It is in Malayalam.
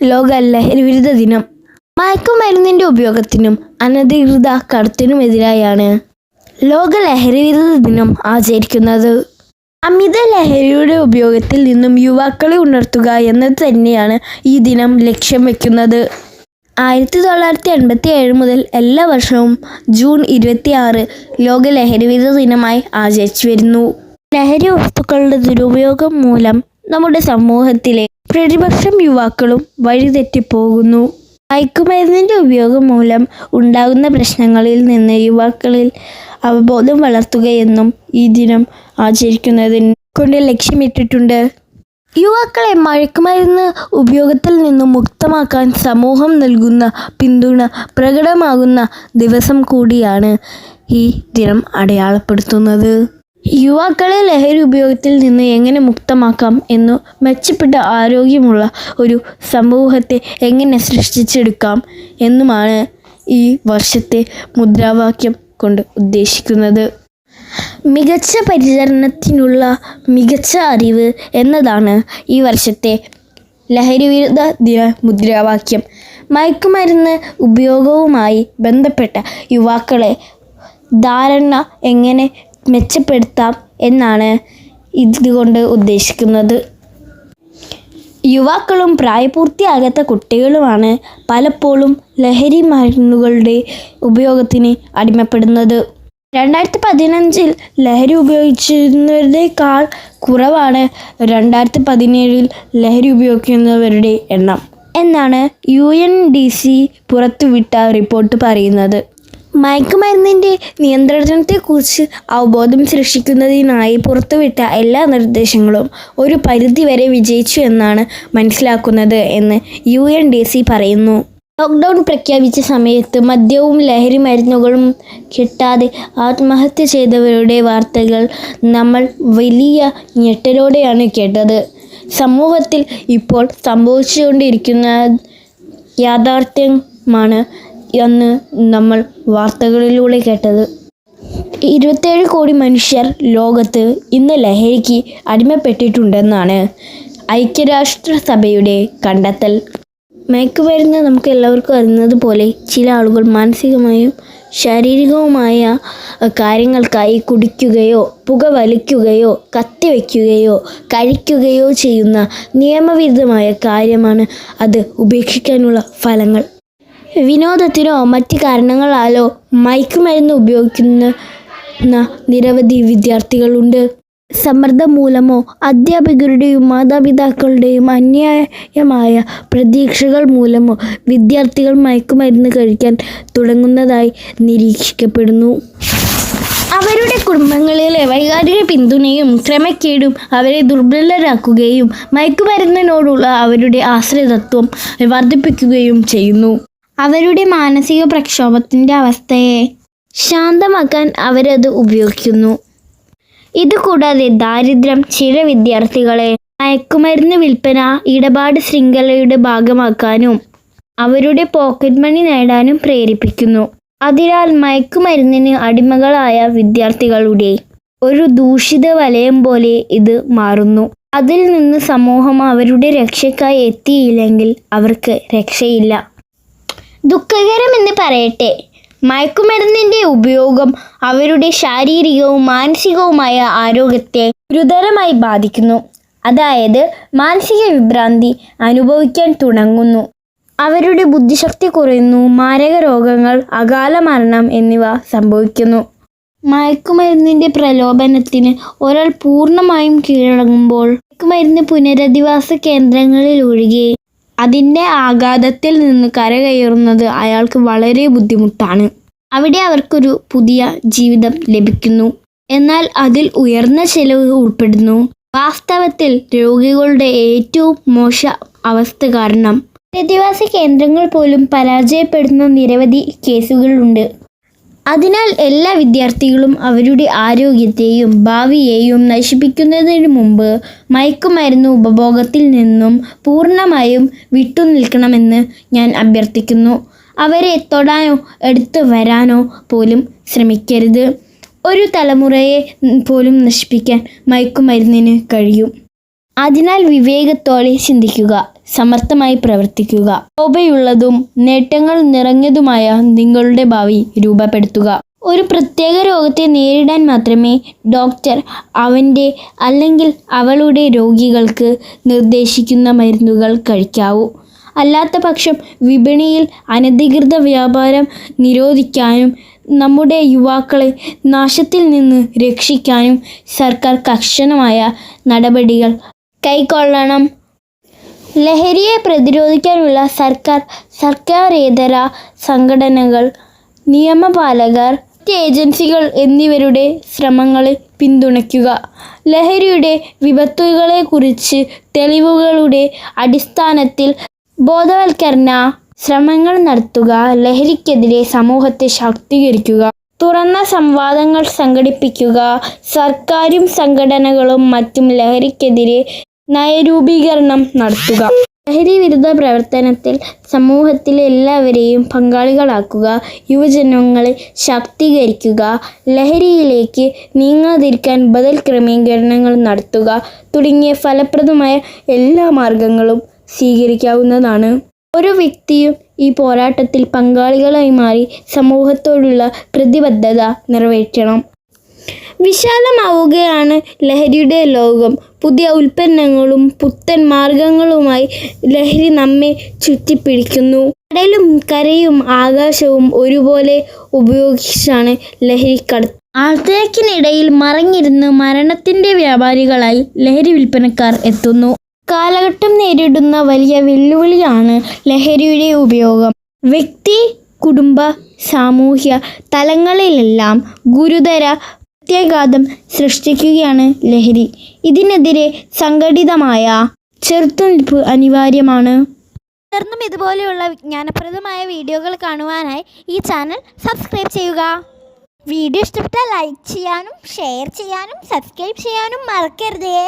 ലോക ലഹരി വിരുദ്ധ ദിനം. മയക്കുമരുന്നിന്റെ ഉപയോഗത്തിനും അനധികൃത കടത്തിനുമെതിരായാണ് ലോക ലഹരി വിരുദ്ധ ദിനം ആചരിക്കുന്നത്. അമിത ലഹരിയുടെ ഉപയോഗത്തിൽ നിന്നും യുവാക്കളെ ഉണർത്തുക എന്നത് തന്നെയാണ് ഈ ദിനം ലക്ഷ്യം വെക്കുന്നത്. ആയിരത്തി തൊള്ളായിരത്തി എൺപത്തി ഏഴ് മുതൽ എല്ലാ വർഷവും ജൂൺ ഇരുപത്തി ആറ് ലോക ലഹരി വിരുദ്ധ ദിനമായി ആചരിച്ചു വരുന്നു. ലഹരി വസ്തുക്കളുടെ ദുരുപയോഗം മൂലം നമ്മുടെ സമൂഹത്തിലെ പ്രതിപക്ഷം യുവാക്കളും വഴിതെറ്റിപ്പോകുന്നു. മയക്കുമരുന്നിന്റെ ഉപയോഗം മൂലം ഉണ്ടാകുന്ന പ്രശ്നങ്ങളിൽ നിന്ന് യുവാക്കളിൽ അവബോധം വളർത്തുകയെന്നും ഈ ദിനം ആചരിക്കുന്നതിന് കൊണ്ട് ലക്ഷ്യമിട്ടിട്ടുണ്ട്. യുവാക്കളെ മയക്കുമരുന്ന് ഉപയോഗത്തിൽ നിന്നും മുക്തമാക്കാൻ സമൂഹം നൽകുന്ന പിന്തുണ പ്രകടമാകുന്ന ദിവസം കൂടിയാണ് ഈ ദിനം അടയാളപ്പെടുത്തുന്നത്. യുവാക്കളെ ലഹരി ഉപയോഗത്തിൽ നിന്ന് എങ്ങനെ മുക്തമാക്കാം എന്നു മെച്ചപ്പെട്ട ആരോഗ്യമുള്ള ഒരു സമൂഹത്തെ എങ്ങനെ സൃഷ്ടിച്ചെടുക്കാം എന്നുമാണ് ഈ വർഷത്തെ മുദ്രാവാക്യം കൊണ്ട് ഉദ്ദേശിക്കുന്നത്. മികച്ച പരിചരണത്തിനുള്ള മികച്ച അറിവ് എന്നതാണ് ഈ വർഷത്തെ ലഹരി വിരുദ്ധ ദിന മുദ്രാവാക്യം. മയക്കുമരുന്ന് ഉപയോഗവുമായി ബന്ധപ്പെട്ട യുവാക്കളെ ധാരണ എങ്ങനെ മെച്ചപ്പെടുത്താം എന്നാണ് ഇതുകൊണ്ട് ഉദ്ദേശിക്കുന്നത്. യുവാക്കളും പ്രായപൂർത്തിയാകാത്ത കുട്ടികളുമാണ് പലപ്പോഴും ലഹരി മരുന്നുകളുടെ ഉപയോഗത്തിന് അടിമപ്പെടുന്നത്. രണ്ടായിരത്തി പതിനഞ്ചിൽ ലഹരി ഉപയോഗിച്ചിരുന്നവരുടെക്കാൾ കുറവാണ് രണ്ടായിരത്തി പതിനേഴിൽ ലഹരി ഉപയോഗിക്കുന്നവരുടെ എണ്ണം എന്നാണ് യു എൻ ഡി സി പുറത്തുവിട്ട റിപ്പോർട്ട് പറയുന്നത്. മയക്കുമരുന്നിന്റെ നിയന്ത്രണത്തെക്കുറിച്ച് അവബോധം സൃഷ്ടിക്കുന്നതിനായി പുറത്തുവിട്ട എല്ലാ നിർദ്ദേശങ്ങളും ഒരു പരിധിവരെ വിജയിച്ചു എന്നാണ് മനസ്സിലാക്കുന്നത് എന്ന് യു എൻ ഡി സി പറയുന്നു. ലോക്ക്ഡൗൺ പ്രഖ്യാപിച്ച സമയത്ത് മദ്യവും ലഹരി മരുന്നുകളും കിട്ടാതെ ആത്മഹത്യ ചെയ്തവരുടെ വാർത്തകൾ നമ്മൾ വലിയ ഞെട്ടലോടെയാണ് കേട്ടത്. സമൂഹത്തിൽ ഇപ്പോൾ സംഭവിച്ചുകൊണ്ടിരിക്കുന്ന യാഥാർത്ഥ്യമാണ് അന്ന് നമ്മൾ വാർത്തകളിലൂടെ കേട്ടത്. ഇരുപത്തേഴ് കോടി മനുഷ്യർ ലോകത്ത് ഇന്ന് ലഹരിക്ക് അടിമപ്പെട്ടിട്ടുണ്ടെന്നാണ് ഐക്യരാഷ്ട്രസഭയുടെ കണ്ടെത്തൽ. മയക്കുമരുന്ന് നമുക്ക് എല്ലാവർക്കും അറിയുന്നത് പോലെ ചില ആളുകൾ മാനസികമായും ശാരീരികവുമായ കാര്യങ്ങൾക്കായി കുടിക്കുകയോ പുകവലിക്കുകയോ കത്തിവെക്കുകയോ കഴിക്കുകയോ ചെയ്യുന്ന നിയമവിരുദ്ധമായ കാര്യമാണ് അത് ഉപേക്ഷിക്കാനുള്ള ഫലങ്ങൾ. വിനോദത്തിനോ മറ്റ് കാരണങ്ങളാലോ മയക്കുമരുന്ന് ഉപയോഗിക്കുന്ന നിരവധി വിദ്യാർത്ഥികളുണ്ട്. സമ്മർദ്ദം മൂലമോ അധ്യാപകരുടെയും മാതാപിതാക്കളുടെയും അന്യായമായ പ്രതീക്ഷകൾ മൂലമോ വിദ്യാർത്ഥികൾ മയക്കുമരുന്ന് കഴിക്കാൻ തുടങ്ങുന്നതായി നിരീക്ഷിക്കപ്പെടുന്നു. അവരുടെ കുടുംബങ്ങളിലെ വൈകാരിക പിന്തുണയും ക്രമക്കേടും അവരെ ദുർബലരാക്കുകയും മയക്കുമരുന്നിനോടുള്ള അവരുടെ ആശ്രിതത്വം വർദ്ധിപ്പിക്കുകയും ചെയ്യുന്നു. അവരുടെ മാനസിക പ്രക്ഷോഭത്തിന്റെ അവസ്ഥയെ ശാന്തമാക്കാൻ അവരത് ഉപയോഗിക്കുന്നു. ഇതുകൂടാതെ ദാരിദ്ര്യം ചില വിദ്യാർത്ഥികളെ മയക്കുമരുന്ന് വിൽപ്പന ഇടപാട് ശൃംഖലയുടെ ഭാഗമാക്കാനും അവരുടെ പോക്കറ്റ് മണി നേടാനും പ്രേരിപ്പിക്കുന്നു. അതിനാൽ മയക്കുമരുന്നിന് അടിമകളായ വിദ്യാർത്ഥികളുടെ ഒരു ദൂഷിത വലയം പോലെ ഇത് മാറുന്നു. അതിൽ നിന്ന് സമൂഹം അവരുടെ രക്ഷയ്ക്കായി എത്തിയില്ലെങ്കിൽ അവർക്ക് രക്ഷയില്ല. ദുഃഖകരമെന്ന് പറയട്ടെ. മയക്കുമരുന്നിന്റെ ഉപയോഗം അവരുടെ ശാരീരികവും മാനസികവുമായ ആരോഗ്യത്തെ ഗുരുതരമായി ബാധിക്കുന്നു. അതായത് മാനസിക വിഭ്രാന്തി അനുഭവിക്കാൻ തുടങ്ങുന്നു. അവരുടെ ബുദ്ധിശക്തി കുറയുന്നു മാരക രോഗങ്ങൾ അകാല മരണം എന്നിവ സംഭവിക്കുന്നു. മയക്കുമരുന്നിന്റെ പ്രലോഭനത്തിന് ഒരാൾ പൂർണമായും കീഴടങ്ങുമ്പോൾ മയക്കുമരുന്ന് പുനരധിവാസ കേന്ദ്രങ്ങളിൽ ഒഴികെ അതിന്റെ ആഘാതത്തിൽ നിന്ന് കരകയറുന്നത് അയാൾക്ക് വളരെ ബുദ്ധിമുട്ടാണ്. അവിടെ അവർക്കൊരു പുതിയ ജീവിതം ലഭിക്കുന്നു. എന്നാൽ അതിൽ ഉയർന്ന ചെലവ് ഉൾപ്പെടുന്നു. വാസ്തവത്തിൽ രോഗികളുടെ ഏറ്റവും മോശ അവസ്ഥ കാരണം. പ്രതിവാസ കേന്ദ്രങ്ങൾ പോലും പരാജയപ്പെടുന്ന നിരവധി കേസുകളുണ്ട്. അതിനാൽ എല്ലാ വിദ്യാർത്ഥികളും അവരുടെ ആരോഗ്യത്തെയും ഭാവിയെയും നശിപ്പിക്കുന്നതിന് മുമ്പ് മയക്കുമരുന്ന് ഉപഭോഗത്തിൽ നിന്നും പൂർണമായും വിട്ടുനിൽക്കണമെന്ന് ഞാൻ അഭ്യർത്ഥിക്കുന്നു. അവരെ തൊടാനോ എടുത്തു വരാനോ പോലും ശ്രമിക്കരുത്. ഒരു തലമുറയെ പോലും നശിപ്പിക്കാൻ മയക്കുമരുന്നിന് കഴിയും. അതിനാൽ വിവേകത്തോടെ ചിന്തിക്കുക സമർത്ഥമായി പ്രവർത്തിക്കുക. ശോഭയുള്ളതും നേട്ടങ്ങൾ നിറഞ്ഞതുമായ നിങ്ങളുടെ ഭാവി രൂപപ്പെടുത്തുക. ഒരു പ്രത്യേക രോഗത്തെ നേരിടാൻ മാത്രമേ ഡോക്ടർ അവന്റെ അല്ലെങ്കിൽ അവളുടെ രോഗികൾക്ക് നിർദ്ദേശിക്കുന്ന മരുന്നുകൾ കഴിക്കാവൂ. അല്ലാത്ത പക്ഷം വിപണിയിൽ അനധികൃത വ്യാപാരം നിരോധിക്കാനും നമ്മുടെ യുവാക്കളെ നാശത്തിൽ നിന്ന് രക്ഷിക്കാനും സർക്കാർ കർശനമായ നടപടികൾ കൈക്കൊള്ളണം. ലഹരിയെ പ്രതിരോധിക്കാനുള്ള സർക്കാർ സർക്കാരേതര സംഘടനകൾ നിയമപാലകർ ഏജൻസികൾ എന്നിവരുടെ ശ്രമങ്ങളെ പിന്തുണയ്ക്കുക. ലഹരിയുടെ വിപത്തുകളെക്കുറിച്ച് തെളിവുകളുടെ അടിസ്ഥാനത്തിൽ ബോധവൽക്കരണ ശ്രമങ്ങൾ നടത്തുക ലഹരിക്കെതിരെ സമൂഹത്തെ ശാക്തീകരിക്കുക തുറന്ന സംവാദങ്ങൾ സംഘടിപ്പിക്കുക സർക്കാരും സംഘടനകളും മറ്റും ലഹരിക്കെതിരെ നയരൂപീകരണം നടത്തുക. ലഹരി വിരുദ്ധ പ്രവർത്തനത്തിൽ സമൂഹത്തിലെ എല്ലാവരെയും പങ്കാളികളാക്കുക യുവജനങ്ങളെ ശാക്തീകരിക്കുക ലഹരിയിലേക്ക് നീങ്ങാതിരിക്കാൻ ബദൽ ക്രമീകരണങ്ങൾ നടത്തുക തുടങ്ങിയ ഫലപ്രദമായ എല്ലാ മാർഗങ്ങളും സ്വീകരിക്കാവുന്നതാണ്. ഓരോ വ്യക്തിയും ഈ പോരാട്ടത്തിൽ പങ്കാളികളായി മാറി സമൂഹത്തോടുള്ള പ്രതിബദ്ധത നിറവേറ്റണം. വിശാലമാവുകയാണ് ലഹരിയുടെ ലോകം. പുതിയ ഉൽപ്പന്നങ്ങളും പുത്തൻ മാർഗങ്ങളുമായി ലഹരി നമ്മെ ചുറ്റിപ്പിടിക്കുന്നു. കടലും കരയും ആകാശവും ഒരുപോലെ ഉപയോഗിച്ചാണ് ലഹരി കടത്ത് ആൾത്തിരക്കിനിടയിൽ മറഞ്ഞിരുന്ന് മരണത്തിന്റെ വ്യാപാരികളായി ലഹരി വിൽപ്പനക്കാർ എത്തുന്നു. കാലഘട്ടം നേരിടുന്ന വലിയ വെല്ലുവിളിയാണ് ലഹരിയുടെ ഉപയോഗം. വ്യക്തി കുടുംബ സാമൂഹ്യ തലങ്ങളിലെല്ലാം ഗുരുതര പ്രത്യാഘാതം സൃഷ്ടിക്കുകയാണ് ലഹരി. ഇതിനെതിരെ സംഘടിതമായ ചെറുത്തുനിൽപ്പ് അനിവാര്യമാണ്. തുടർന്നും ഇതുപോലെയുള്ള വിജ്ഞാനപ്രദമായ വീഡിയോകൾ കാണുവാനായി ഈ ചാനൽ സബ്സ്ക്രൈബ് ചെയ്യുക. വീഡിയോ ഇഷ്ടപ്പെട്ടാൽ ലൈക്ക് ചെയ്യാനും ഷെയർ ചെയ്യാനും സബ്സ്ക്രൈബ് ചെയ്യാനും മറക്കരുതേ.